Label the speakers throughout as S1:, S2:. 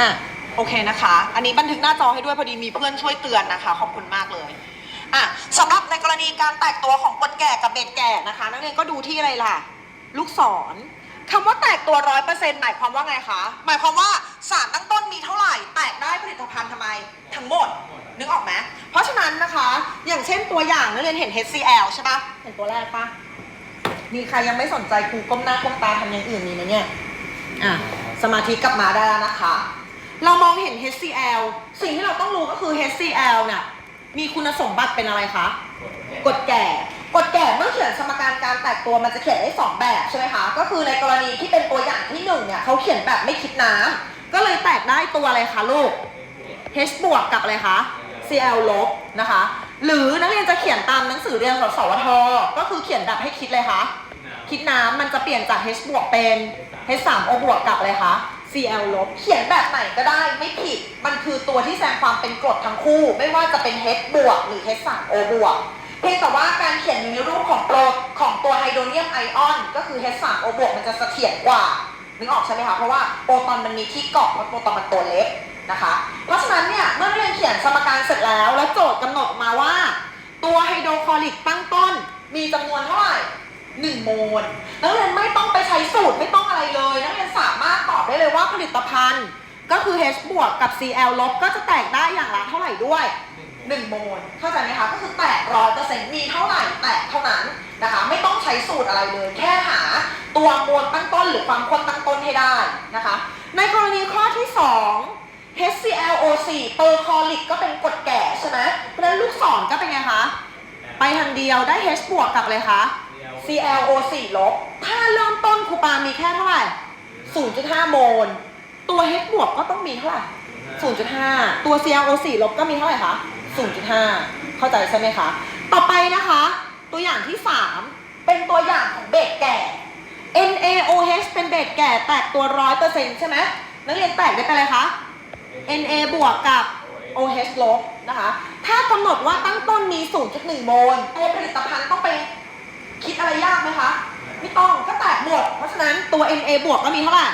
S1: อะ โอเคนะคะ อันนี้บันทึกหน้าจอให้ด้วยพอดีมีเพื่อนช่วยเตือนนะคะ ขอบคุณมากเลยอะสำหรับในกรณีการแตกตัวของกดแก่กับเบ็ดแก่นะคะ นักเรียนก็ดูที่อะไรล่ะ ลูกศรคำว่าแตกตัวร้อยเปอร์เซ็นต์หมายความว่าไงคะ หมายความว่าสารตั้งต้นมีเท่าไหร่ แตกได้ผลิตภัณฑ์ทำไม ทั้งหมด นึกออกไหมเพราะฉะนั้นนะคะ อย่างเช่นตัวอย่างนักเรียนเห็น HCl ใช่ปะเห็นตัวแรกปะมีใครยังไม่สนใจครูก้มหน้าก้มตาทำอย่างอื่นมีไหมเนี่ย อะ สมาธิกลับมาได้แล้วนะคะ เรามองเห็น HCl สิ่งที่เราต้องรู้ก็คือ HCl เนี่ยมีคุณสมบัติเป็นอะไรคะ กดแก่ กดแก่เมื่อเขียนสมการการแตกตัวมันจะเขียนได้สองแบบใช่ไหมคะ ก็คือในกรณีที่เป็นตัวอย่างที่หนึ่งเนี่ยเขาเขียนแบบไม่คิดน้ำก็เลยแตกได้ตัวอะไรคะลูก H บวกกับอะไรคะ Cl ลบนะคะ หรือนักเรียนจะเขียนตามหนังสือเรียนสสวท ก็คือเขียนแบบให้คิดเลยคะ คิดน้ำมันจะเปลี่ยนจาก H บวกเป็น H 3 O บวกกับอะไรคะ Cl ลบเขียนแบบไหนก็ได้ไม่ผิด มันคือตัวที่แสดงความเป็นกรดทั้งคู่ ไม่ว่าจะเป็น H บวกหรือ H 3 O บวกเพียงแต่ว่าการเขียนในรูปของโปรของตัวไฮโดรเนียมไอออนก็คือ H 3 O บวกมันจะเสถียรกว่านึกออกใช่ไหมคะเพราะว่าโปรตอนมันมีที่เกาะเพราะโปรตอนมันตัวเล็กนะคะ เพราะฉะนั้นเนี่ยเมื่อเรียนเขียนสมการเสร็จแล้ว แล้วโจทย์กำหนดมาว่า ตัวไฮโดรคลอริกตั้งต้นมีจำนวนเท่าไหร่ หนึ่งโมลนักเรียนไม่ต้องไปใช้สูตรไม่ต้องอะไรเลยนักเรียนสามารถตอบได้เลยว่าผลิตภัณฑ์ ก็คือ H บวกกับ Cl ลบก็จะแตกได้อย่างละเท่าไหร่ด้วย1โมลเข้าใจไหมคะก็คือแตกร้อยเปอร์เซ็นต์มีเท่าไหร่แตกเท่านั้นนะคะ ไม่ต้องใช้สูตรอะไรเลย แค่หาตัวมวลตั้งต้นหรือความข้นตั้งต้นให้ได้นะคะ ในกรณีข้อที่ 2 HClO4 เปอร์คอลิกก็เป็นกรดแก่ใช่ไหมเพราะฉะนั้นลูกศรก็เป็นไงคะ ไปทางเดียวได้ H บวกกับอะไรคะ ClO4 ลบถ้าเริ่มต้นครูปามีแค่เท่าไหร่ 0.5 โมล ตัว H บวกก็ต้องมีเท่าไหร่ 0.5 ตัว ClO4 ลบก็มีเท่าไหร่คะ 0.5 เข้าใจใช่ไหมคะ ต่อไปนะคะ ตัวอย่างที่ 3 เป็นตัวอย่างของเบสแก่ NaOH เป็นเบสแก่แตกตัว 100%ใช่ไหมนักเรียนแตกได้เป็นอะไรคะ Na บวกกับ OH ลบนะคะ ถ้ากำหนดว่าตั้งต้นมี 0.1 โมลตัวผลิตภัณฑ์ต้องไป คิดอะไรยากไหมคะ ไม่ต้องก็แตกหมด เพราะฉะนั้นตัว Na บวกก็มีเท่าไหร่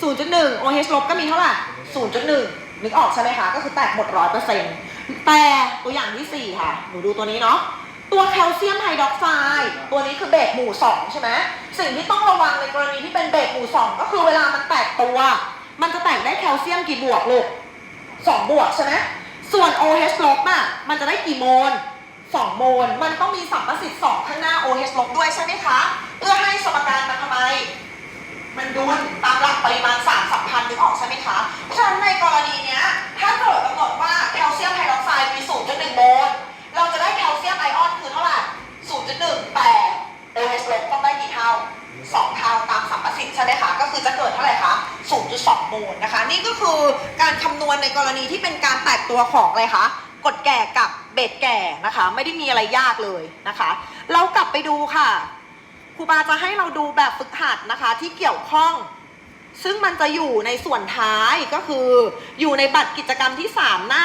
S1: 0.1 OH ลบก็มีเท่าไหร่0.1นึกออกใช่ไหมคะ ก็คือแตกหมด100%แต่ตัวอย่างที่ 4 ค่ะ หนูดูตัวนี้เนาะ ตัวแคลเซียมไฮดรอกไซด์ ตัวนี้คือเบสหมู่ 2 ใช่ไหม สิ่งที่ต้องระวังในกรณีที่เป็นเบสหมู่ 2 ก็คือเวลามันแตกตัว มันจะแตกได้แคลเซียมกี่บวกลูก2บวกใช่ไหมส่วน OH ลบอะ มันจะได้กี่โมล 2โมลมันต้องมีสัมประสิทธิ์2ข้างหน้า OH ลบด้วยใช่ไหมคะเพื่อให้สมการมันทำไม มันดุลตามหลักปริมาณสารสัมพันธ์นึกออกใช่ไหมคะเพราะฉะนั้นในกรณีเนี้ยถ้าเกิดกำหนดว่าแคลเซียมไฮดรอกไซด์มี0.1โมลเราจะได้แคลเซียมไอออนคือเท่าไหร่0.1แต่ OH ลบต้องได้กี่เท่า2เท่าตามสัมประสิทธิ์ใช่ไหมคะก็คือจะเกิดเท่าไหร่คะ0.2โมลนะคะ นี่ก็คือการคำนวณในกรณีที่เป็นการแตกตัวของอะไรคะ กดแก่กับเบสแก่นะคะ ไม่ได้มีอะไรยากเลยนะคะ เรากลับไปดูค่ะครูบาจะให้เราดูแบบฝึกหัดนะคะที่เกี่ยวข้อง ซึ่งมันจะอยู่ในส่วนท้ายก็คือ อยู่ในบัตรกิจกรรมที่ 3 หน้า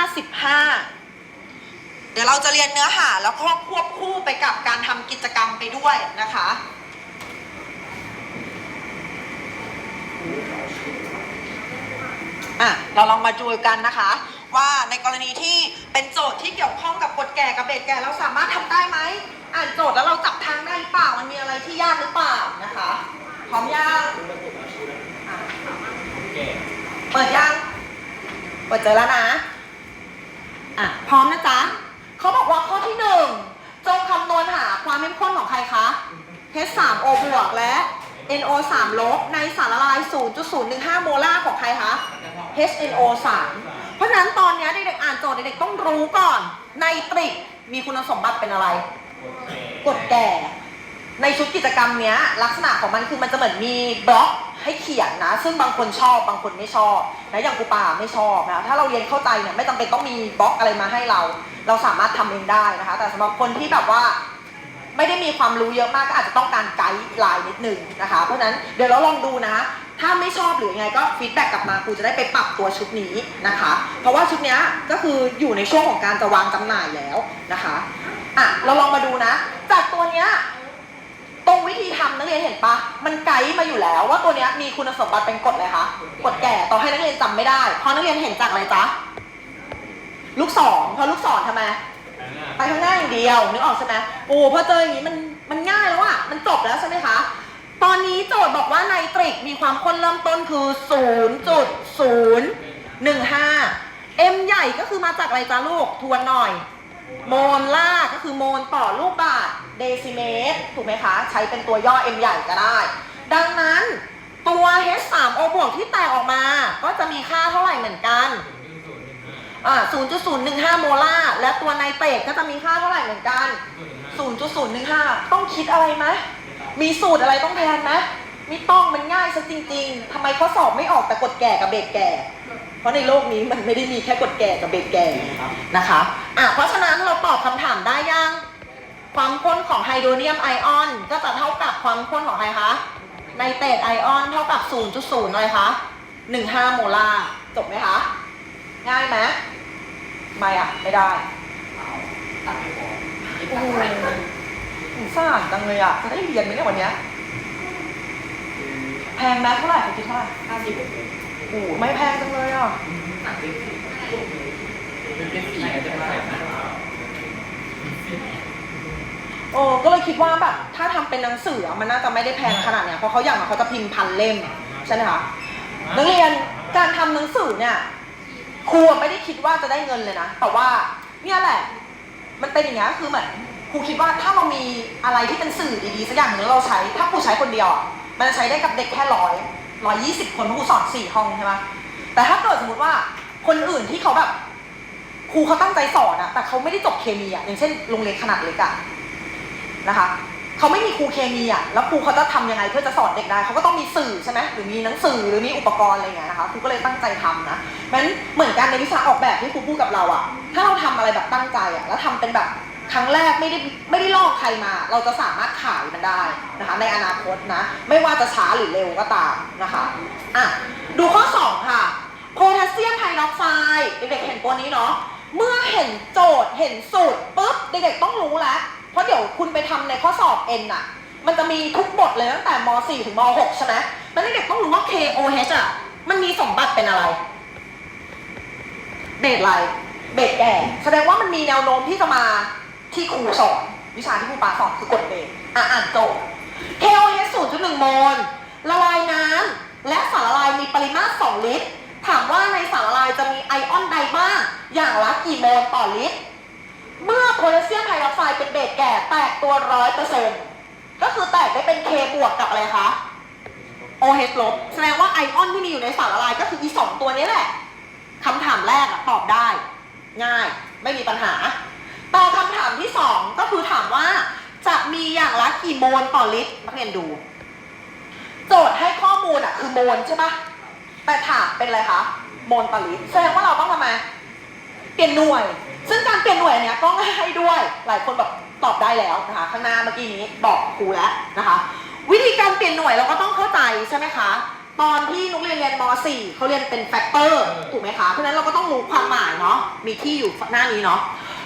S1: 15 เดี๋ยวเราจะเรียนเนื้อหาแล้วก็ควบคู่ไปกับการทำกิจกรรมไปด้วยนะคะอะเราลองมาดูกันนะคะ ว่าในกรณีที่เป็นโจทย์ที่เกี่ยวข้องกับกฎแก่กับเบสแก่เราสามารถทำได้ไหมอ่านโจทย์แล้วเราจับทางได้หรือเปล่ามันมีอะไรที่ยากหรือเปล่านะคะพร้อมยังเปิดยังเปิดเจอแล้วนะอะพร้อมนะจ๊ะเขาบอกว่าข้อที่หนึ่งจงคำนวณหาความเข้มข้นของใครคะ H3O บวกและ NO 3 ลบในสารละลาย 0.015 โมลาร์ของใครคะ HNO 3 ราะฉะนั้นตอนนี้เด็กๆอ่านโจทย์เด็กๆต้องรู้ก่อนไนตริกมีคุณสมบัติเป็นอะไร กดแก่ ในชุดกิจกรรมเนี้ย ลักษณะของมันคือมันจะเหมือนมีบล็อกให้เขียนนะ ซึ่งบางคนชอบบางคนไม่ชอบนะอย่างครูป่าไม่ชอบนะถ้าเราเรียนเข้าใจเนี่ยไม่จำเป็นต้องมีบล็อกอะไรมาให้เรา เราสามารถทำเองได้นะคะ แต่สำหรับคนที่แบบว่า ไม่ได้มีความรู้เยอะมากก็อาจจะต้องการไกด์ไลน์นิดนึงนะคะ เพราะฉะนั้นเดี๋ยวเราลองดูนะ ถ้าไม่ชอบหรือยังไงก็ฟีดแบ็กกลับมาครูจะได้ไปปรับตัวชุดนี้นะคะ เพราะว่าชุดนี้ก็คืออยู่ในช่วงของการจะวางจำหน่ายแล้วนะคะอะเราลองมาดูนะ จากตัวเนี้ยตรงวิธีทำนักเรียนเห็นปะมันไกด์มาอยู่แล้วว่าตัวเนี้ยมีคุณสมบัติเป็นกรดเลยคะกรดแก่ต่อให้นักเรียนจำไม่ได้เพราะนักเรียนเห็นจากอะไรจ๊ะลูกศรเพราะลูกศรทำไมไปข้างหน้าอย่างเดียวนึกออกใช่ไหมโอ้พอเจออย่างนี้มันมันง่ายแล้วอะมันจบแล้วใช่ไหมคะ ตอนนี้โจทย์บอกว่าไนตริกมีความข้นเริ่มต้นคือ 0.015 M ใหญ่ก็คือมาจากอะไรจ้าลูก ทวนหน่อย โมลล่าก็คือโมลต่อลูกบาศก์เดซิเมตร ถูกไหมคะ ใช้เป็นตัวย่อ M ใหญ่ก็ได้ ดังนั้นตัว H3O บวกที่แตกออกมา ก็จะมีค่าเท่าไหร่เหมือนกัน0.015 โมลาร์และตัวไนเตรตก็จะมีค่าเท่าไหร่เหมือนกัน 0.015 ต้องคิดอะไรไหม มีสูตรอะไรต้องแทนไหมไม่ต้องมันง่ายซะจริง ๆทำไมข้อสอบไม่ออกแต่กดแก่กับเบรกแก่ เพราะในโลกนี้มันไม่ได้มีแค่กดแก่กับเบรกแก่นะคะอะเพราะฉะนั้นเราตอบคำถามได้ยังความข้นของไฮโดรเนียมไอออนก็จะเท่ากับความข้นของใครคะไนเตรตไอออนเท่ากับ 0.0อะไรคะ15 โมลาร์จบไหมคะ ง่ายไหมไม่อะไม่ได้โอ้โห สงสารจังเลยอะจะได้เรียนไหมเนี่ยวันเนี้ยแพงไหมเท่าไหร่คุณคิดเท่าไหร่
S2: ห้าสิบ
S1: โอ้โหไม่แพงจังเลยอะ
S2: หนักเป็นเป็นเป็นสี่อาจจะมาแบบนั้น
S1: โอ้ก็เลยคิดว่าแบบถ้าทำเป็นหนังสืออะมันน่าจะไม่ได้แพงขนาดเนี้ยเพราะเขาอย่างน้อยเขาจะพิมพ์พันเล่มใช่ไหมคะนักเรียนการทำหนังสือเนี่ยครูอะไม่ได้คิดว่าจะได้เงินเลยนะแต่ว่าเนี่ยแหละ มันเป็นอย่างเงี้ยคือเหมือนค รูคิดว่าถ้าเรามีอะไรที่เป็นสื่อดีๆสักอย่างหนึ่งแล้วเราใช้ ถ้าครูใช้คนเดียวอะมันจะใช้ได้กับเด็กแค่ร้อยร้อยยี่สิบคนเพราะครูสอนสี่ห้องใช่ไหมแต่ถ้าเกิดสมมติว่าคนอื่นที่เขาแบบครูเขาตั้งใจสอนอะแต่เขาไม่ได้จบเคมีอะอย่างเช่นโรงเรียนขนาดเล็กอะนะคะเขาไม่มีครูเคมีอะแล้วครูเขาจะทำยังไงเพื่อจะสอนเด็กได้เขาก็ต้องมีสื่อใช่ไหมหรือมีหนังสือหรือมีอุปกรณ์อะไรอย่างเงี้ยนะคะครูก็เลยตั้งใจทำนะเพราะฉะนั้นเหมือนกันในวิชาออกแบบที่ครูพูดกับเราอะถ้าเราทำอะไรแบบตั้งใจอะแล้วทำเป็นแบบ ครั้งแรกไม่ได้ไม่ได้ลอกใครมา เราจะสามารถขายมันได้นะคะในอนาคตนะ ไม่ว่าจะช้าหรือเร็วก็ตามนะคะอะดูข้อ 2 ค่ะโพแทสเซียมไฮดรอกไซด์เด็กๆเห็นตัวนี้เนาะเมื่อเห็นโจทย์เห็นสูตรปุ๊บเด็กๆต้องรู้แล้ว เพราะเดี๋ยวคุณไปทำในข้อสอบ N อะมันจะมีทุกบทเลยตั้งแต่ม .4 ถึงม .6 ใช่ไหมแล้วเด็กๆต้องรู้ว่า KOH อะมันมีสมบัติเป็นอะไร เบสอะไร เบสแก่ แสดงว่ามันมีแนวโน้มที่จะมา ที่ครูสอน วิชาที่ครูปาสอนคือกดเบสอะอ่านโจทย์ KOH 0.1 โมลละลายน้ำและสารละลายมีปริมาตร 2 ลิตร ถามว่าในสารละลายจะมีไอออนใดบ้าง อย่างละกี่โมลต่อลิตร เมื่อโพแทสเซียมไฮดรอกไซด์เป็นเบสแก่แตกตัวร้อยเปอร์เซ็นต์ก็คือแตกได้เป็น K บวกกับอะไรคะ OH ลบ แสดงว่าไอออนที่มีอยู่ในสารละลายก็คืออีสองตัวนี้แหละคำถามแรกอะตอบได้ ง่าย ไม่มีปัญหา แต่คำถามที่สองก็คือถามว่า จะมีอย่างละกี่โมลต่อลิตรนักเรียนดู โจทย์ให้ข้อมูลอะคือโมลใช่ปะแต่ถามเป็นอะไรคะโมลต่อลิตรแสดงว่าเราต้องทำไมเปลี่ยนหน่วย ซึ่งการเปลี่ยนหน่วยเนี้ยก็ให้ด้วย หลายคนแบบตอบได้แล้วนะคะข้างหน้าเมื่อกี้นี้บอกครูแล้วนะคะ วิธีการเปลี่ยนหน่วยเราก็ต้องเข้าใจใช่ไหมคะตอนที่นุกเรียนเรียนม .4 เขาเรียนเป็นแฟกเตอร์ถูกไหมคะ เพราะฉะนั้นเราก็ต้องรู้ความหมายเนาะ มีที่อยู่หน้านี้เนาะ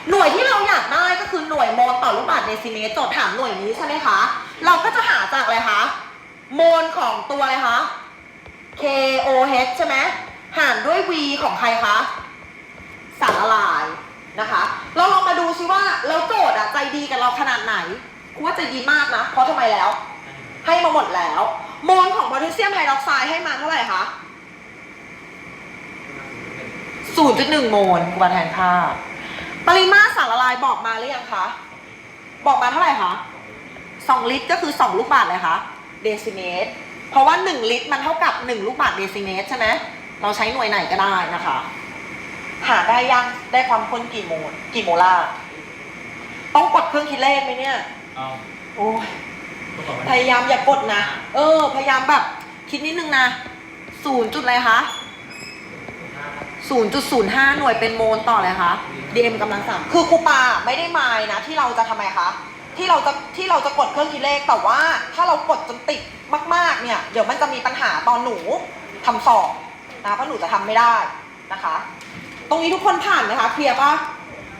S1: หน่วยที่เราอยากได้ก็คือหน่วยโมลต่อลูกบาศก์เดซิเมตรโจทย์ถามหน่วยนี้ใช่ไหมคะ เราก็จะหาจากอะไรคะ โมลของตัวอะไรคะ KOH ใช่ไหมหารด้วย V ของใครคะ สารละลายนะคะ เราลองมาดูซิว่าแล้วโจทย์อะใจดีกับเราขนาดไหนกูว่าใจดีมากนะ เพราะทำไมแล้ว ให้มาหมดแล้ว โมลของโพแทสเซียมไฮดรอกไซด์ให้มาเท่าไหร่คะ0.1โมลกูมาแทนค่า ปริมาตรสารละลายบอกมาหรือยังคะ บอกมาเท่าไหร่คะ2ลิตรก็คือ2ลูกบาศก์เลยคะเดซิเมตร เพราะว่า1ลิตรมันเท่ากับ1ลูกบาศก์เดซิเมตรใช่ไหมเราใช้หน่วยไหนก็ได้นะคะ หาได้ยังได้ความข้นกี่โมลกี่โมลาร์ต้องกดเครื่องคิดเลขไหมเนี่ย
S2: เอา
S1: โอ้ยพยายามอย่ากดนะ เออ พยายามแบบคิดนิดนึงนะศูนย์จุดอะไรคะ ศูนย์จุดศูนย์ห้าหน่วยเป็นโมลต่ออะไรคะ DM กำลังสามคือครูปาไม่ได้มายนะ ที่เราจะทำไมคะ ที่เราจะที่เราจะกดเครื่องคิดเลขแต่ว่าถ้าเรากดจนติดมากๆ เนี่ย เดี๋ยวมันจะมีปัญหาตอนหนูทำสอบนะเพราะหนูจะทำไม่ได้นะคะ ตรงนี้ทุกคนผ่านไหมคะ เคลียร์ปะ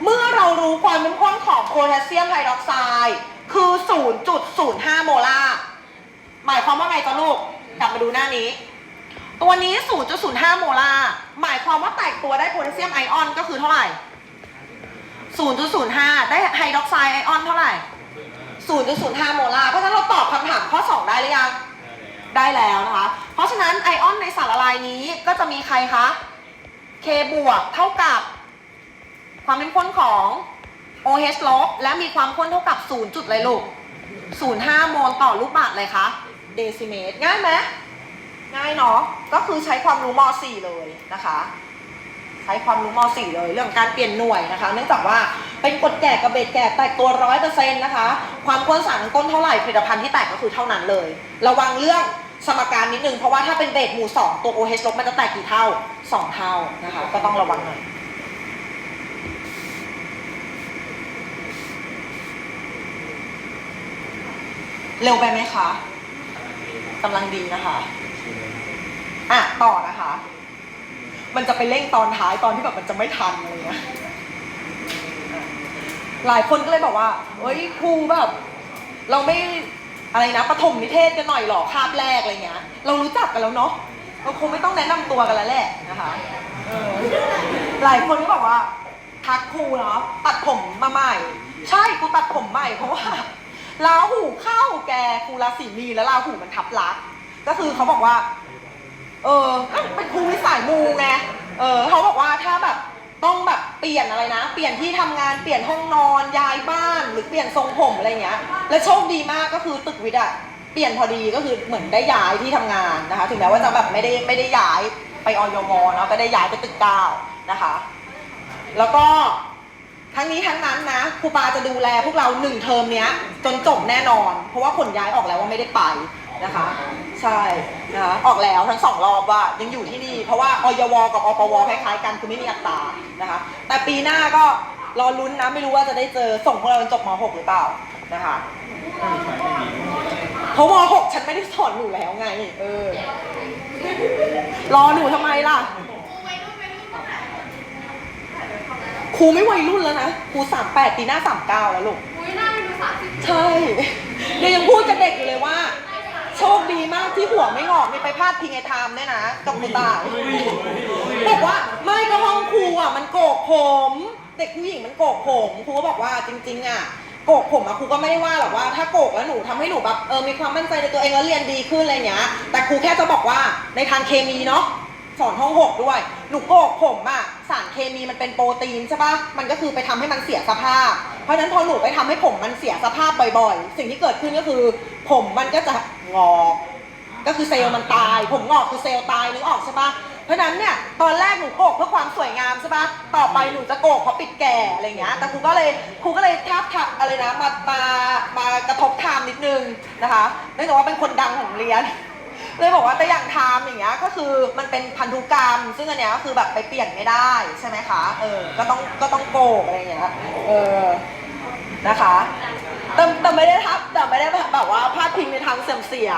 S1: เมื่อเรารู้ความเข้มข้นของโพแทสเซียมไฮดรอกไซด์คือ 0.05 โมลาร์หมายความว่าไงจ๊ะลูก กลับมาดูหน้านี้ ตัวนี้ 0.05 โมลาร์หมายความว่าแตกตัวได้โพแทสเซียมไอออนก็คือเท่าไหร่ 0.05 ได้ไฮดรอกไซด์ไอออนเท่าไหร่ 0.05 โมลาร์เพราะฉะนั้นเราตอบคำถามข้อ 2 ได้หรือยัง ได้แล้วนะคะ เพราะฉะนั้นไอออนในสารละลายนี้ก็จะมีใครคะ K บวกเท่ากับ ความเป็นข้นของ OH ลบและมีความข้นเท่ากับ 0 จุดเลยลูก 0.5 โมลต่อลูกบาศก์เลยคะ เดซิเมตร ง่ายไหม ง่ายเนาะก็คือใช้ความรู้ม .4 เลยนะคะ ใช้ความรู้ม .4 เลย เรื่องการเปลี่ยนหน่วยนะคะ เนื่องจากว่าเป็นกดแก่กับเบสแก่แตกตัวร้อยเปอร์เซ็นต์นะคะ ความข้นสารทั้งต้นเท่าไหร่ผลิตภัณฑ์ที่แตกก็คือเท่านั้นเลย ระวังเรื่องสมการนิดนึง เพราะว่าถ้าเป็นเบสหมู่ 2 ตัว OH ลบมันจะแตกกี่เท่า 2 เท่านะคะ ก็ต้องระวังหน่อยเร็วไปไหมคะกำลังดีนะคะ อะต่อนะคะ มันจะไปเร่งตอนท้ายตอนที่แบบมันจะไม่ทันอะไรเงี้ยหลายคนก็เลยบอกว่าเฮ้ยครูแบบ เราไม่อะไรนะปฐมนิเทศกันหน่อยหรอคาบแรกอะไรเงี้ย เรารู้จักกันแล้วเนาะเราคงไม่ต้องแนะนำตัวกันแล้วแหละนะคะเออหลายคนก็บอกว่าทักครูเนาะตัดผมมาใหม่ ใช่กูตัดผมใหม่เพราะว่าลาหูเข้าแกครูราศีมีแล้วลาหูมันทับลัก ก็คือเขาบอกว่า เออก็เป็นครูวิสัยมูไง เออเขาบอกว่าถ้าแบบต้องแบบเปลี่ยนอะไรนะ เปลี่ยนที่ทำงานเปลี่ยนห้องนอนย้ายบ้านหรือเปลี่ยนทรงผมอะไรเงี้ย และโชคดีมากก็คือตึกวิทย์อะเปลี่ยนพอดีก็คือเหมือนได้ย้ายที่ทำงานนะคะ ถึงแม้ว่าจะแบบไม่ได้ไม่ได้ย้ายไปออยมเนาะก็ได้ย้ายไปตึกเก้านะคะ แล้วก็ทั้งนี้ทั้งนั้นนะครูปาจะดูแลพวกเราหนึ่งเทอมเนี้ย จนจบแน่นอน เพราะว่าผลย้ายออกแล้วว่าไม่ได้ไปนะคะ ใช่นะคะออกแล้วทั้งสองรอบว่ายังอยู่ที่นี่ เพราะว่าอยวกับอปวคล้ายๆกันคือไม่มีอัตรานะคะ แต่ปีหน้าก็รอลุ้นนะไม่รู้ว่าจะได้เจอส่งพวกเราจนจบม .6 หรือเปล่านะคะอืมเพราะม .6 ฉันไม่ได้สอนหนูแล้วไง เออ รอหนูทำไมล่ะครูไม่วัยรุ่นแล้วนะครูสามแปดปีหน้าสามเก้าแล้วลูก
S3: อุ้ยหน้าเป็นภาษาสิบ
S1: ใช่เดี๋ยวยังพูดกับเด็กอยู่เลยว่า โชคดีมากที่หัวไม่งอกมีไปพาดพิงไอ้ไทม์เนี่ยนะกับกูตายบอกว่าไม่ก็ห้องครูอะมันโกกผมเด็กผู้หญิงมันโกกผมครูก็บอกว่าจริง ๆ อะโกกผมอะครูก็ไม่ได้ว่าหรอกว่าถ้าโกกแล้วหนูทำให้หนูแบบเออมีความมั่นใจในตัวเองแล้วเรียนดีขึ้นอะไรเงี้ยแต่ครูแค่จะบอกว่าในทางเคมีเนาะ สอนห้องหกด้วย หนูโกกผมอะสารเคมีมันเป็นโปรตีนใช่ปะมันก็คือไปทำให้มันเสียสภาพ เพราะฉะนั้นพอหนูไปทำให้ผมมันเสียสภาพบ่อยๆ สิ่งที่เกิดขึ้นก็คือ ผมมันก็จะงอก ก็คือเซลล์มันตาย ผมงอกคือเซลล์ตายนึกออกใช่ปะเพราะฉะนั้นเนี่ยตอนแรกหนูโกกเพื่อความสวยงามใช่ปะต่อไปหนูจะโกกเพราะปิดแก่อะไรเงี้ย แต่ครูก็เลยครูก็เลยทับทับอะไรนะมามามากระทบไทม์นิดนึงนะคะเนื่องจากว่าเป็นคนดังของเรียน เลยบอกว่าแต่อย่างไทม์อย่างเงี้ยก็คือมันเป็นพันธุกรรม ซึ่งอันเนี้ยก็คือแบบไปเปลี่ยนไม่ได้ใช่ไหมคะเออก็ต้องก็ต้องโกกอะไรเงี้ยเออนะคะแต่แต่ไม่ได้ทับแต่ไม่ได้แบบว่าพาดพิงในทางเสื่อมเสีย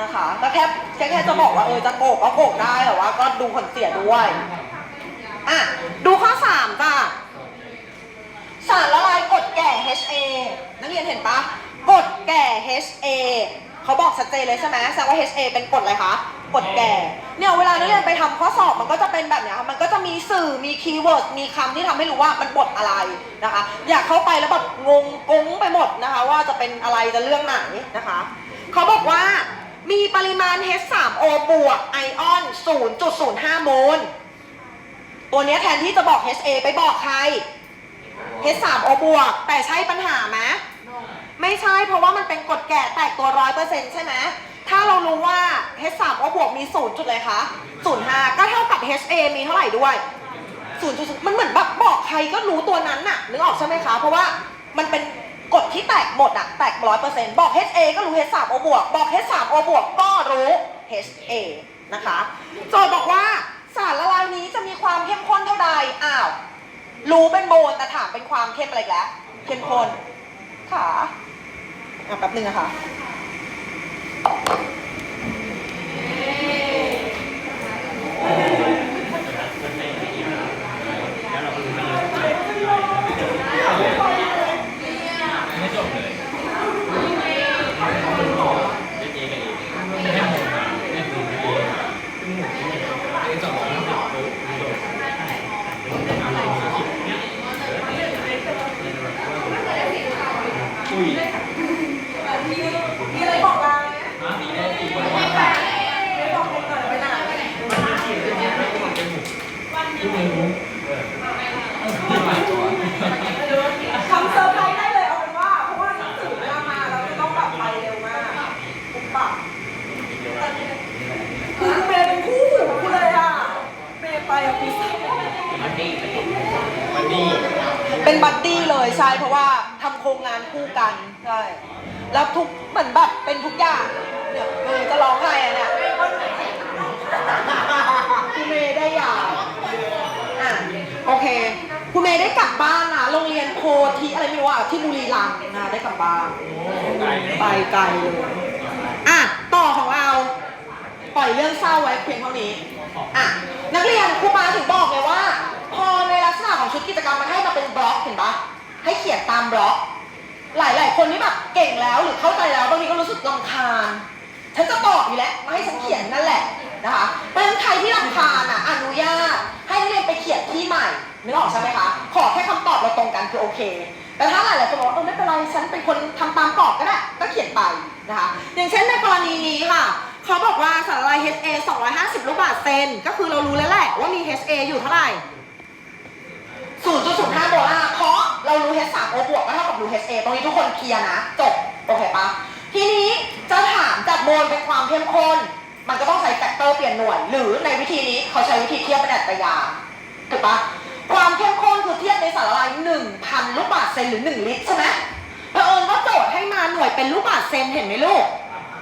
S1: นะคะก็แค่แค่แค่จะบอกว่าเออจะโกกก็โกกได้แต่ว่า ก็ดูผลเสียด้วยอะดูข้อสามจ้ะสารละลายกรดแก่ HA นักเรียนเห็นปะกรดแก่ HA เขาบอกชัดเจนเลยใช่ไหมแสดงว่า HA เป็นกรดอะไรคะกรดแก่ เนี่ยเวลานักเรียนไปทำข้อสอบมันก็จะเป็นแบบเนี้ยค่ะมันก็จะมีสื่อ มีคีย์เวิร์ด มีคำที่ทำให้รู้ว่ามันบทอะไรนะคะ อยากเข้าไปแล้วแบบงงกงไปหมดนะคะ ว่าจะเป็นอะไรจะเรื่องไหนนะคะ เขาบอกว่ามีปริมาณ H3O บวกไอออน 0.05 โมล ตัวเนี้ยแทนที่จะบอก HA ไปบอกใคร H3O บวกแต่ใช่ปัญหาไหม ไม่ใช่เพราะว่ามันเป็นกรดแก่แตกตัวร้อยเปอร์เซ็นต์ใช่ไหมถ้าเรารู้ว่า H3O บวกมีศูนย์จุดเลยคะศูนย์ห้าก็เท่ากับ HA มีเท่าไหร่ด้วยศูนย์จุดมันเหมือนแบบบอกใครก็รู้ตัวนั้นน่ะนึกออกใช่ไหมคะ เพราะว่ามันเป็นกฎที่แตกหมดอะแตกร้อยเปอร์เซ็นต์บอก HA ก็รู้ H3O บวกบอก H3O บวกก็รู้ HA นะคะโจทย์บอกว่าสารละลายนี้จะมีความเข้มข้นเท่าใดอ้าวรู้เป็นโมลแต่ถามเป็นความเข้มอะไรอีกแล้วเข้มข้นค่ะ อะแป๊บหนึ่งนะคะ
S2: เป็
S1: นบัดดี้เลยใช่เพราะว่าทำโครงงานคู่กันใช่แล้วทุกเหมือนแบบเป็นทุกอย่างเนี่ยเออจะร้องไห้อะเนี่ยคุณเมย์ได้ยาอะโอเค คุณเมย์ได้กลับบ้านนะโรงเรียนโพธิอะไรไม่รู้อะที่บุรีรัมย์นะได้กลับบ้านไปไกลเลยอะต่อของเรา ปล่อยเรื่องเศร้าไว้เพียงเท่านี้ อะ นักเรียนครูมาถึงบอกเลยว่า พอในลักษณะของชุดกิจกรรมมันให้มาเป็นบล็อกเห็นปะให้เขียนตามบล็อก หลาย ๆ คนที่แบบเก่งแล้วหรือเข้าใจแล้วบางทีก็รู้สึกรำคาญ ฉันจะตอบอยู่แล้วมาให้ฉันเขียนนั่นแหละนะคะเพราะฉะนั้นใครที่รำคาญอะอนุญาต ให้นักเรียนไปเขียนที่ใหม่นึกออกใช่ไหมคะ ขอแค่คำตอบเราตรงกันคือโอเค แต่ถ้าหลาย ๆ คนบอกว่าเออไม่เป็นไรฉันเป็นคนทำตามกรอบก็ได้ก็เขียนไปนะคะอย่างเช่นในกรณีนี้ค่ะเขาบอกว่าสารละลาย HA 250 ลูกบาศก์เซนก็คือเรารู้แล้วแหละว่ามี HA อยู่เท่าไหร่ 0.05โมลาเพราะเรารู้ H3O บวกก็เท่ากับรู้ HA ตรงนี้ทุกคนเคลียร์นะ จบ โอเคปะทีนี้จะถามจากโมลเป็นความเข้มข้น มันก็ต้องใช้แฟกเตอร์เปลี่ยนหน่วย หรือในวิธีนี้เขาใช้วิธีเทียบเป็นอัตรายาถูกปะความเข้มข้นคือเทียบในสารละลาย1,000 ลูกบาศก์เซนหรือ 1 ลิตรใช่ไหมเผอิญว่าโจทย์ให้มาหน่วยเป็นลูกบาศก์เซนเห็นไหมลูก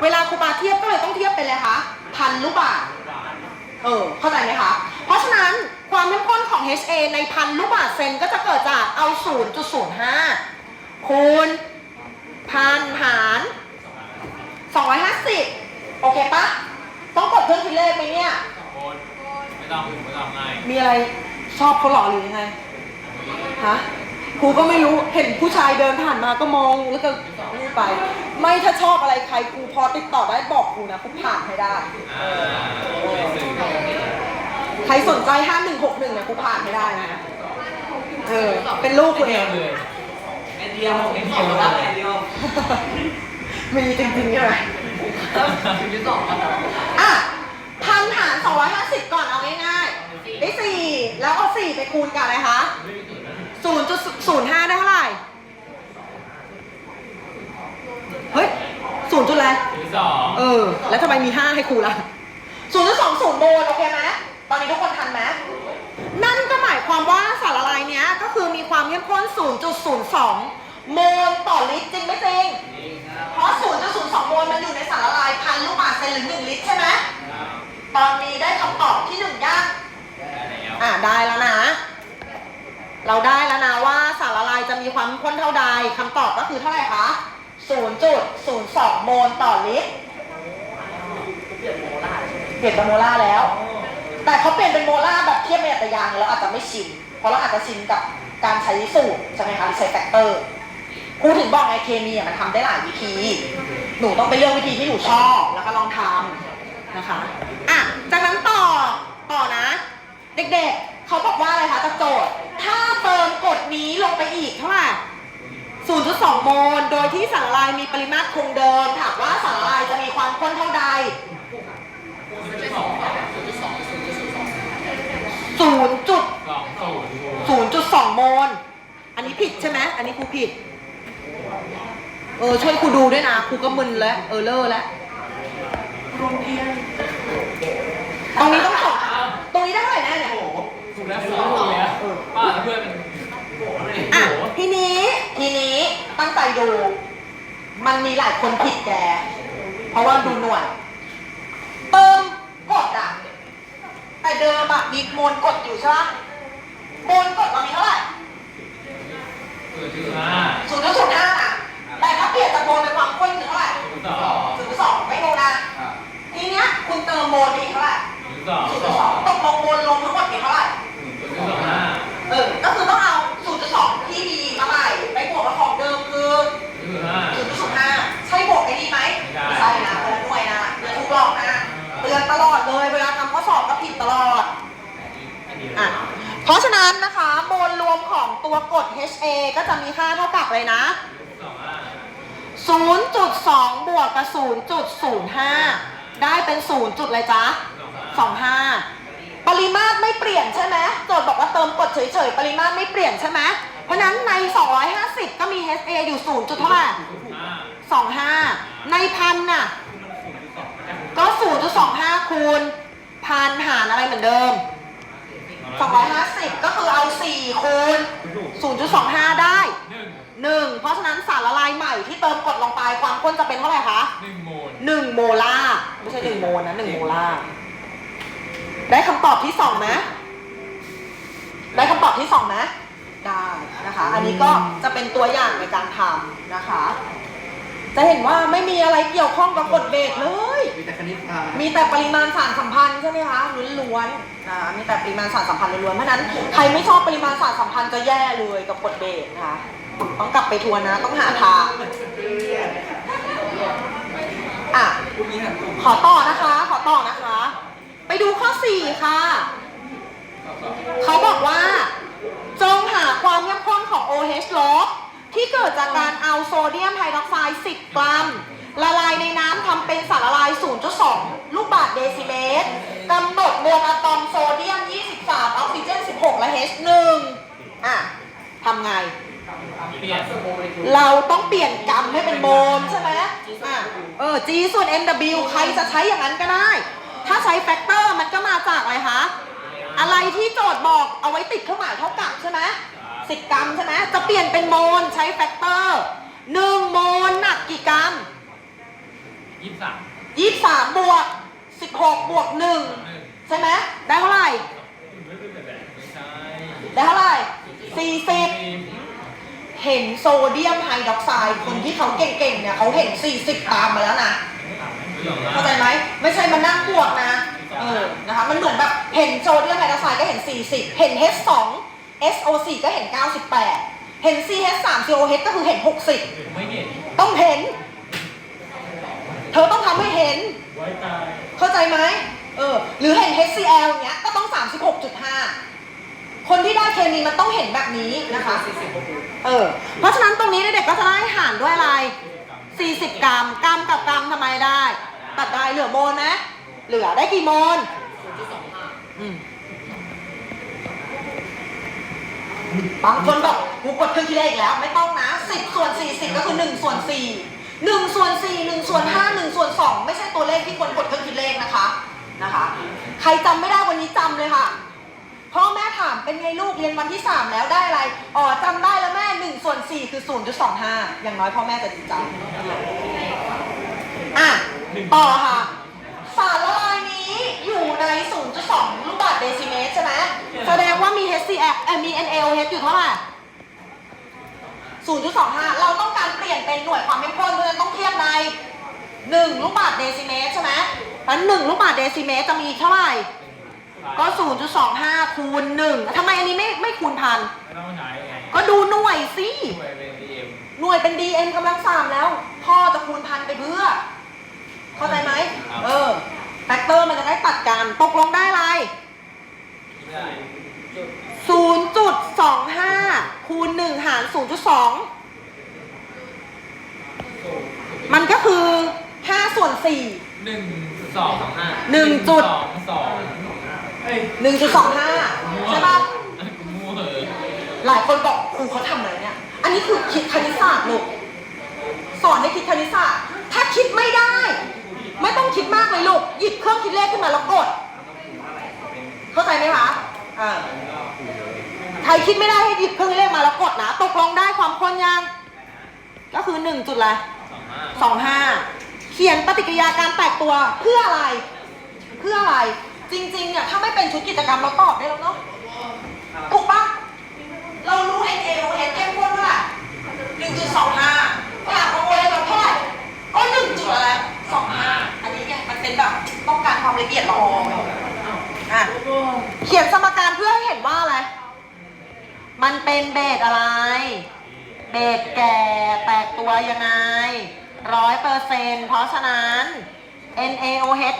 S1: เวลาครูบาเทียบก็เลยต้องเทียบเป็นเลยคะพันลูกบาศก์เออเข้าใจไหมคะ เพราะฉะนั้น HA ในพันลูกบาศก์เซนก็จะเกิดจากเอา 0.05 คูณพันหาร 250 โอเคปะต้องกดเครื่องคิดเลขไหมเนี่ย
S2: ไม่ต้องไม่ต้องง่าย
S1: มีอะไรชอบเขาหรอหรือยังไง ฮะครูก็ไม่รู้ เห็นผู้ชายเดินผ่านมาก็มองแล้วก็นี่ไป ไม่ถ้าชอบอะไรใครครูพอติดต่อได้บอกครูนะครูผ่านให้ได้
S2: อ่า ไม่ซื้อ
S1: ใครสนใจ5161เนี่ยกูผ่านให้ได้นะ เออ เป็นลูกคุณเอง
S2: เลย
S3: เอ็นเดียวเอ็นเดียวรับเอ็นเดียว
S1: มีจริงๆใช่ไหม
S3: ถึงที่สองกันเหรอ
S1: อะพันหาร250ก่อนเอาง่ายๆได้4แล้วเอา4ไปคูณกับอะไรคะ0.05ได้เท่าไหร่ เฮ้ย0จุดอะไร
S2: ถือสอง
S1: เออ แล้วทำไมมี5ให้ครูล่ะ0.20โมลโอเคไหม ตอนนี้ทุกคนทันไหมนั่นก็หมายความว่าสารละลายเนี้ยก็คือมีความเข้มข้น 0.02 โมลต่อลิตรจริงไม่จริง เพราะ 0.02 โมลมันอยู่ในสารละลายพันลูกบาศก์เซนหรือ1ลิตรใช่ไหมตอนนี้ได้คำตอบที่1ย่าง
S2: ได้แล้ว
S1: อะได้แล้วนะ เราได้แล้วนะว่าสารละลายจะมีความเข้มข้นเท่าใดคำตอบก็คือเท่าไหร่คะ 0.02 โมลต่อลิตร
S3: เปลี่ยนโมล่าใช่ไหม
S1: เปลี่ยนเป็นโมลาร์แล้ว แต่เขาเปลี่ยนเป็นโมล่าแบบเทียบในอัตายางแล้วอาจจะไม่ชิน เพราะเราอาจจะชินกับการใช้สูตรใช่ไหมคะหรือใช้แฟกเตอร์ครูถึงบอกไงเคมีมันทำได้หลายวิธี หนูต้องไปเลือกวิธีที่หนูชอบแล้วก็ลองทำนะคะอะจากนั้นต่อต่อนะ เด็กๆเขาบอกว่าอะไรคะจากโจทย์ถ้าเติมกฎนี้ลงไปอีกเท่าไหร่0.2 โมล โดยที่สารละลายมีปริมาตรคงเดิม ถามว่าสารละลายจะมีความข้นเท่าใด 0จุด
S2: สองศูนย์
S1: 0.2โมล อันนี้ผิดใช่ไหม อันนี้ครูผิด เออช่วยครูดูด้วยนะครูก็มึนแล้ว เออเลอร์แล้ว ตรงนี้ต้องส่งตรงนี้ได้เท่าไหร่แน่เนี่ย
S2: ถูกแล้วถูกแล้วถูกแล้วป้าแล้วเพื่อนมัน
S1: อะทีนี้ทีนี้ตั้งใจดู มันมีหลายคนผิดแก เพราะว่าดูหน่วย เติมกดอะ แต่เดิมอะมีโมลกดอยู่ใช่ไหมโมลกดเรามีเท่าไหร่
S2: ศูนย์จุดห้า
S1: ศูนย์จุดศูนย์ห้าอะแต่ถ้าเปลี่ยนจากโมลเป็นความข้นคือเท่าไหร่
S2: ศูนย์สอง
S1: ศูนย์จุดสองไม่โมลนะทีเนี้ยคุณเติมโมลไปอีกเท่าไหร่
S2: ศูนย์สอง
S1: ศูนย์จุดสองตกลงโมลรวมทั้งหมดเป็นเท่าไหร่
S2: ศูนย์จุดสองห้า
S1: เออ ก็คือต้องเอาศูนย์จุดสองที่มีมาใหม่ไปบวกกับของเดิมคือ
S2: ศูนย์จุดห้า
S1: ศูนย์จุดศูนย์ห้าใช่บวกไอ้นี่ไหม
S2: ไม่ได้
S1: ใช่นะเตือนหน่วยนะเตือนทุกรอบนะเตือนตลอดเลยเวลาทำข้อสอบก็ ผิดตลอดอะเพราะฉะนั้นนะคะโมลรวมของตัวกรด HA ก็จะมีค่าเท่ากับเลยนะ
S2: สองห้า
S1: 0.2 บวกกับ 0.05 ได้เป็น 0 จุดเลยจ๊ะ 25 ปริมาตรไม่เปลี่ยนใช่ไหมโจทย์บอกว่าเติมกดเฉยๆ ปริมาตรไม่เปลี่ยนใช่ไหมเพราะฉะนั้นใน 250 ก็มี HA อยู่ 0 จุดเท่าไหร่
S2: ห้า
S1: 25 ในพันน่ะก็ 0.25 คูณ พันหารอะไรเหมือนเดิม
S2: ส
S1: 250 ก็คือเอา 4 คูณ 0.25 ได้
S2: หนึ่ง
S1: 1 เพราะฉะนั้นสารละลายใหม่ที่เติมกรดลงไปความข้นจะเป็นเท่าไหร่คะ
S2: หนึ่งโมล
S1: 1 โมลาร์ไม่ใช่ 1 โมลนะ 1 โมลาร์ได้คำตอบที่2ไหมได้คำตอบที่2ไหมได้นะคะ อันนี้ก็จะเป็นตัวอย่างในการทำนะคะ จะเห็นว่าไม่มีอะไรเกี่ยวข้องกับกฎเบสเลย
S3: มีแต่คณิตศาสตร์
S1: มีแต่ปริมาณสารสัมพันธ์ใช่ไหมคะล้วนๆนะมีแต่ปริมาณสารสัมพันธ์ล้วนๆเพราะฉะนั้นใครไม่ชอบปริมาณสารสัมพันธ์จะแย่เลยกับกฎเบสนะคะต้องกลับไปทวนนะต้องหาทางอะ
S3: พรุ่งนี้หันกลุ่ม
S1: ขอต่อนะคะ ขอต่อนะคะ ไปดูข้อ4ค่ะ เขาบอกว่า จงหาความเข้มข้นของ OH ลบ ที่เกิดจากการเอาโซเดียมไฮดรอกไซด์ 10 กรัม ละลายในน้ำทำเป็นสารละลาย 0.2 ลูกบาศก์เดซิเมตรกำหนดมวลอะตอมโซเดียม 23 ออกซิเจน 16 และ H 1 อะทำไง
S2: เปลี่ยน
S1: เราต้องเปลี่ยนกรรมให้เป็นโมลใช่ไหมอะเออ G ส่วน NW ใครจะใช้อย่างนั้นก็ได้ ถ้าใช้แฟกเตอร์มันก็มาจากอะไรคะ อะไรที่โจทย์บอกเอาไว้ติดเครื่องหมายเท่ากับใช่ไหม สิบกรัมใช่ไหมจะเปลี่ยนเป็นโมลใช้แฟกเตอร์หนึ่งโมลหนักกี่กรัม
S2: ยี่สิบสาม
S1: ยี่สามบวกสิบหกบวก หนึ่ง
S2: หนึ่ง
S1: ใช่ไหมได้เท่าไหร่
S2: ไม่เป็นแบบไม่ใช่
S1: ได้เท่าไหร่สี่สิบ
S2: สี่
S1: เห็นโซเดียมไฮดรอกไซด์คนที่เขาเก่งๆเนี่ยเขาเห็น 40 ตามมาแล้วนะเข้าใจไหมไม่ใช่มานั่งบวกนะ เออ นะคะ มันเหมือนแบบเห็นโซเดียมไฮดรอกไซด์ก็เห็น 40 เห็น H2 SO4 ก็เห็น 98 เห็น CH3 COH ก็คือเห็น
S2: ไม่เห็น
S1: 60ต้องเห็น เธอต้องทำให้เห็น
S2: ไว้ตาย
S1: เข้าใจไหมเออ หรือเห็น HCl อย่างเงี้ย ก็ต้อง 36.5 คนที่ได้เคมีมันต้องเห็นแบบนี้นะคะ
S3: สี่สิบกว่าปี
S1: เออ เพราะฉะนั้นตรงนี้เด็กๆก็จะได้หารด้วยอะไร 40 กรัม กรัมกับกรัมทำไมได้ ตัดได้เหลือโมลไหมเหลือได้กี่โมลอืม บางคนบอกกูกดเครื่องคิดเลขอีกแล้ว ไม่ต้องนะ10ส่วน40ก็คือ1ส่วน4 1ส่วน4 1ส่วน5 1ส่วน2ไม่ใช่ตัวเลขที่คนกดเครื่องคิดเลขนะคะนะคะ ใครจำไม่ได้วันนี้จำเลยค่ะพ่อแม่ถามเป็นไงลูกเรียนวันที่3แล้วได้อะไรอ๋อจำได้แล้วแม่1ส่วน4คือ0.25อย่างน้อยพ่อแม่จะดีใจอะต่อค่ะ สารละลายนี้อยู่ใน0.2ลูกบาศก์เดซิเมตรใช่ไหม แสดงว่ามี HCl เอ่อมี NaOH อยู่เท่าไหร่ 0.25 เราต้องการเปลี่ยนเป็นหน่วยความเข้มข้นเพราะฉะนั้นต้องเทียบใน 1 ลูกบาศก์เดซิเมตรใช่ไหมเพราะฉะนั้น1ลูกบาศก์เดซิเมตรจะมีเท่าไหร่ ก็ 0.25 คูณ1ทำไมอันนี้ไม่ไม่คูณพัน
S2: ไม่ต้องใช้ไง
S1: ก็ดูหน่วยสิ
S2: ช่วยเป็นดีเอ็ม
S1: หน่วยเป็น dn กำลังสามแล้ว พ่อจะคูณพันไปเพื่อ เข้าใจไหม เออ แฟกเตอร์มันจะได้ตัดกัน ตกลงได้อะไร
S2: ได้
S1: 0.25 คูณ 1 หาร 0.2 มันก็คือ 5 ส่วน 4
S2: หนึ่งสองสองห้า
S1: หนึ่งจุด
S2: สองสองเอ้ย
S1: 1.25 ใช่ป่ะ
S2: กูมั่วเหอะ
S1: หลายคนบอกครูเขาทำอะไรเนี่ย อันนี้คือคิดคณิตศาสตร์ลูก สอนให้คิดคณิตศาสตร์ ถ้าคิดไม่ได้ ไม่ต้องคิดมากเลยลูก หยิบเครื่องคิดเลขขึ้นมาแล้วกด เข้าใจไหมคะอ่าใครคิดไม่ได้ให้หยิบเครื่องคิดเลขมาแล้วกดนะตกลงได้ความข้นยังก็คือ1จุดอะไร
S2: สองห้า
S1: สองห้าเขียนปฏิกิริยาการแตกตัวเพื่ออะไร เพื่ออะไร จริงๆเนี่ยถ้าไม่เป็นชุดกิจกรรมเราตอบได้แล้วเนาะถูกปะเรารู้ N A O N เข้มข้นเท่าไหร่หนึ่งจุดสองห้าถ้าหากว่า O N เราเท่าไหร่ก็หนึ่งจุดอะไรสองห้าอันนี้ไงมันเป็นแบบต้องการความละเอียดละออ อะ เขียนสมการเพื่อให้เห็นว่าอะไร มันเป็นเบสอะไร เบสแก่แตกตัวยังไงร้อยเปอร์เซ็นต์เพราะฉะนั้น NaOH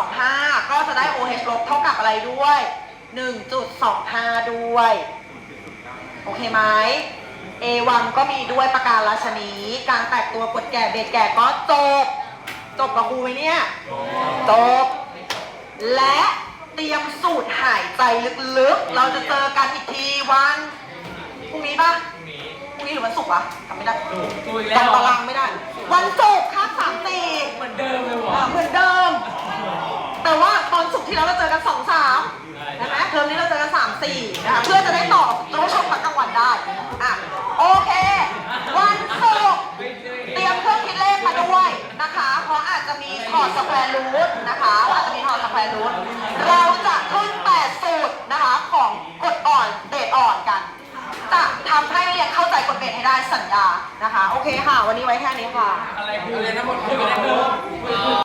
S1: 1.25 ก็จะได้ OH ลบเท่ากับอะไรด้วย 1.25 ด้วย โอเคไหม A1 ก็มีด้วยประการราชนี การแตกตัวกดแก่เบสแก่ก็จบ จบกับครูไหมเนี่ย จบ และ เตรียมสูตรหายใจลึกๆ เราจะเจอกันอีกทีวันพรุ่งนี้ปะ
S2: พรุ่งนี้
S1: พรุ่งนี้หรือวันศุกร์วะจำไม่ได้
S2: ถูกตุยแล้
S1: จำ
S2: ว
S1: ตารางไม่ได้ วันศุกร์ครับสามสี่
S2: เหมือนเดิมเลยวะ
S1: อ่าเหมือนเดิม แต่ว่าตอนศุกร์ที่แล้วเราเจอกันสองสาม
S2: ได้
S1: ใช่ไหมเทอมนี้เราเจอกันสามสสี่นะคะเพื่อจะได้ต่อตู้ชมพักกลางวันได้อะโอเค วันศุกร์เตรียมเครื่องคิดเลขมาด้วย นะคะ เพราะอาจจะมีถอดสแควร์รูทนะคะอาจจะมีถอดสแควร์รูทเราจะขึ้นแปดสูตรนะคะของกดอ่อนเบสอ่อนกัน จะทำให้เรียนเข้าใจกฎเบทให้ได้สัญญานะคะ โอเคค่ะ วันนี้ไว้แค่นี้ค่ะ
S2: อะไรคืออะไรนะหมดพูดไปแล้วเนอะ